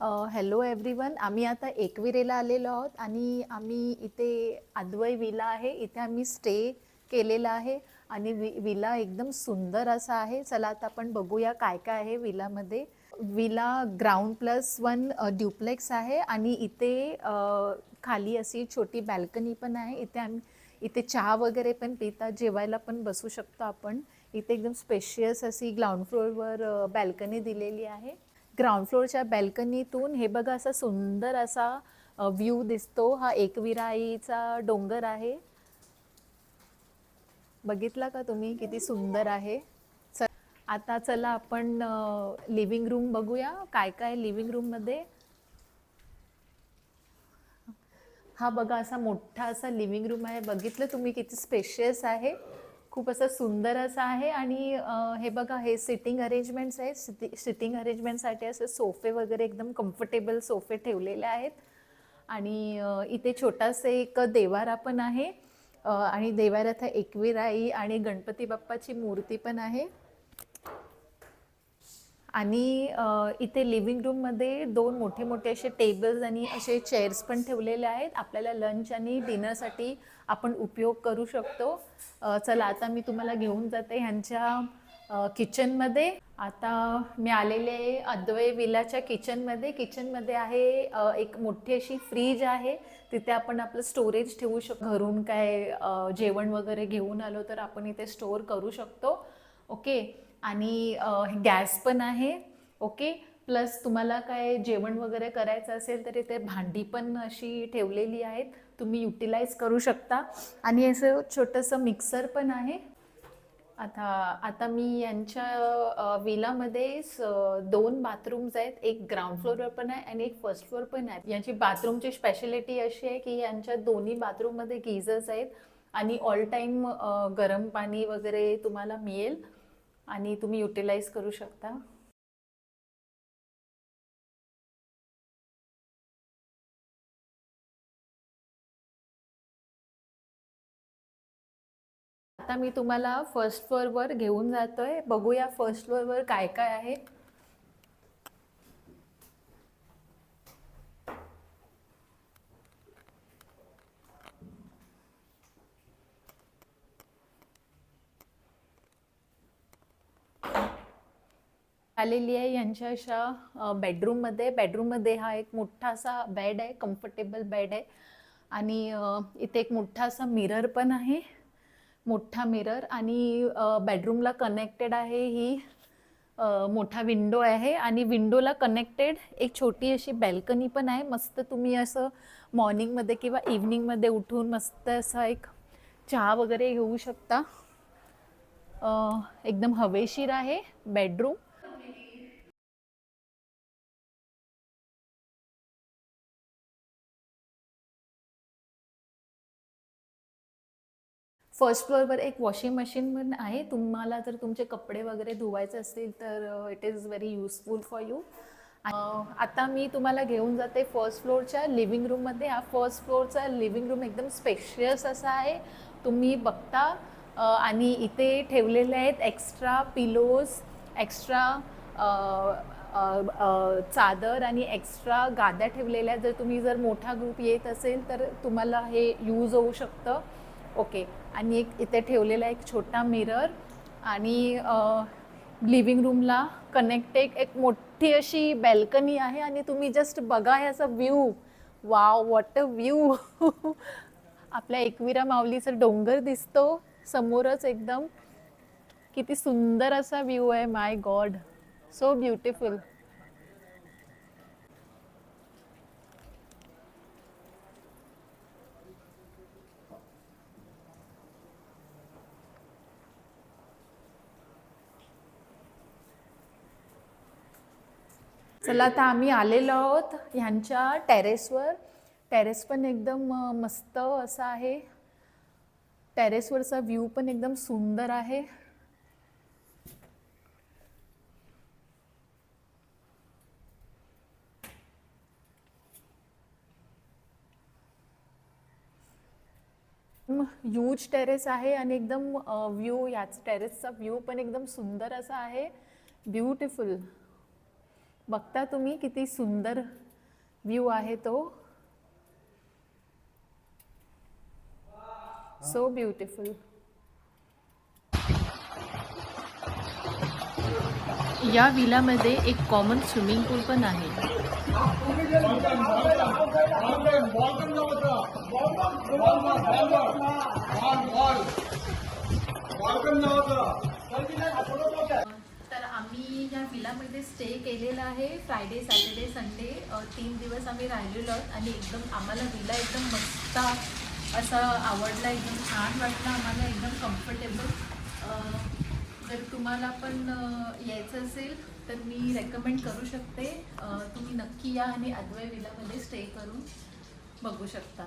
Hello everyone आम्ही आता एकविरेला आलेलो आहोत आणि आम्ही इथे अद्वय विला आहे. इथे आम्ही स्टे केलेला आहे. आणि वि विला एकदम सुंदर असा आहे. चला आता आपण बघूया काय काय आहे विलामध्ये. Villa ground plus one duplex आहे आणि इथे खाली अशी छोटी बॅल्कनी पण आहे. इथे आम्ही इथे चहा वगैरे पण पितात जेवायला पण बसू शकतो आपण. इथे एकदम स्पेशियस अशी ग्राउंड फ्लोअरवर बॅल्कनी दिलेली आहे. ग्राउंड फ्लोअरच्या बॅल्कनीतून हे बघा असा सुंदर असा व्ह्यू दिसतो. हा एकविराईचा डोंगर आहे. बघितला का तुम्ही किती सुंदर आहे? चल आता चला आपण लिव्हिंग रूम बघूया. काय काय लिव्हिंग रूममध्ये हा बघा असा मोठा असा लिव्हिंग रूम आहे. बघितलं तुम्ही किती स्पेशियस आहे. खूप असं सुंदर असं आहे आणि हे बघा हे सिटिंग अरेंजमेंट्स आहेत. सिटी सिटिंग अरेंजमेंटसाठी असे सोफे वगैरे एकदम कम्फर्टेबल सोफे ठेवलेले आहेत. आणि इथे छोटासा एक देवारा पण आहे. आणि देवाऱ्यात हा एकविराई आणि गणपती बाप्पाची मूर्ती पण आहे. आणि इथे लिव्हिंग रूममध्ये दोन मोठे मोठे असे टेबल्स आणि असे चेअर्स पण ठेवलेले आहेत. आपल्याला लंच आणि डिनरसाठी आपण उपयोग करू शकतो. चला आता मी तुम्हाला घेऊन जाते ह्यांच्या किचनमध्ये आता मी आलेले अद्वय विलाच्या किचनमध्ये किचनमध्ये आहे एक मोठी अशी फ्रीज आहे. तिथे आपण आपलं स्टोरेज ठेवू शकतो. घरून काय जेवण वगैरे घेऊन आलो तर आपण इथे स्टोअर करू शकतो. ओके आणि गॅस पण आहे ओके? प्लस तुम्हाला काय जेवण वगैरे करायचं असेल तर इथे भांडी पण अशी ठेवलेली आहेत. तुम्ही युटिलाइज करू शकता. आणि असं छोटंसं मिक्सर पण आहे. आता आता मी यांच्या विलामध्ये स- दोन बाथरूम्स आहेत. एक ग्राउंड फ्लोअरवर पण आहे आणि एक फर्स्ट फ्लोअर पण आहे. यांची बाथरूमची स्पेशलिटी अशी आहे की यांच्या दोन्ही बाथरूममध्ये गिझर्स आहेत. आणि ऑल टाईम गरम पाणी वगैरे तुम्हाला मिळेल. आणि तुम्ही युटिलाइज करू शकता. आता मी तुम्हाला फर्स्ट फ्लोअरवर घेऊन जातोय. बघूया फर्स्ट फ्लोअरवर काय काय आहे. आलेली आहे यांच्या अशा बेडरूममध्ये बेडरूममध्ये हा एक मोठा असा बेड आहे कम्फर्टेबल बेड आहे. आणि इथे एक मोठा असा मिरर पण आहे. मोठा मिरर आणि बेडरूमला कनेक्टेड आहे ही मोठा विंडो आहे. आणि विंडोला कनेक्टेड एक छोटी अशी बॅल्कनी पण आहे. मस्त तुम्ही असं मॉर्निंगमध्ये किंवा इव्हनिंगमध्ये उठून मस्त असा एक चहा वगैरे घेऊ शकता. एकदम हवेशीर आहे बेडरूम फर्स्ट फ्लोअरवर एक वॉशिंग मशीन पण आहे. तुम्हाला जर तुमचे कपडे वगैरे धुवायचे असतील तर it is very useful for you आता मी तुम्हाला घेऊन जाते फर्स्ट फ्लोअरच्या लिव्हिंग रूममध्ये हा फर्स्ट फ्लोअरचा लिव्हिंग रूम एकदम स्पेशियस असा आहे. तुम्ही बघता आणि इथे ठेवलेले आहेत एक्स्ट्रा पिलोज एक्स्ट्रा चादर आणि एक्स्ट्रा गाद्या ठेवलेल्या आहेत. जर तुम्ही जर मोठा ग्रुप येत असेल तर तुम्हाला हे यूज होऊ शकतं. ओके. आणि एक इथे ठेवलेला एक छोटा मिरर आणि लिव्हिंग रूमला कनेक्टेड एक मोठी अशी बॅल्कनी आहे आणि तुम्ही जस्ट बघा ह्याचा view wow what a view आपल्या एकविरा माऊलीचा डोंगर दिसतो समोरच एकदम. किती सुंदर असा व्ह्यू आहे माय गॉड सो ब्युटिफुल चला आता आम्ही आलेलो आहोत ह्यांच्या टेरेसवर टेरेस पण एकदम मस्त असा आहे. टेरेसवरचा व्ह्यू पण एकदम सुंदर आहे. ह्यूज टेरेस आहे आणि एकदम व्ह्यू याच टेरेसचा व्ह्यू पण एकदम सुंदर असा आहे. ब्युटिफुल बघता तुम्ही किती सुंदर व्ह्यू आहे तो. सो ब्युटिफुल या विलामध्ये एक कॉमन स्विमिंग पूल पण आहे. आम्ही या विलामध्ये स्टे केलेला आहे. फ्रायडे सॅटर्डे संडे तीन दिवस आम्ही राहिलेलो आहोत आणि एकदम आम्हाला विला एकदम मस्त असा आवडला एकदम छान वाटला आम्हाला एकदम कम्फर्टेबल जर तुम्हाला पण यायचं असेल तर मी रेकमेंड करू शकते. तुम्ही नक्की या आणि अद्वय विलामध्ये स्टे करून बघू शकता.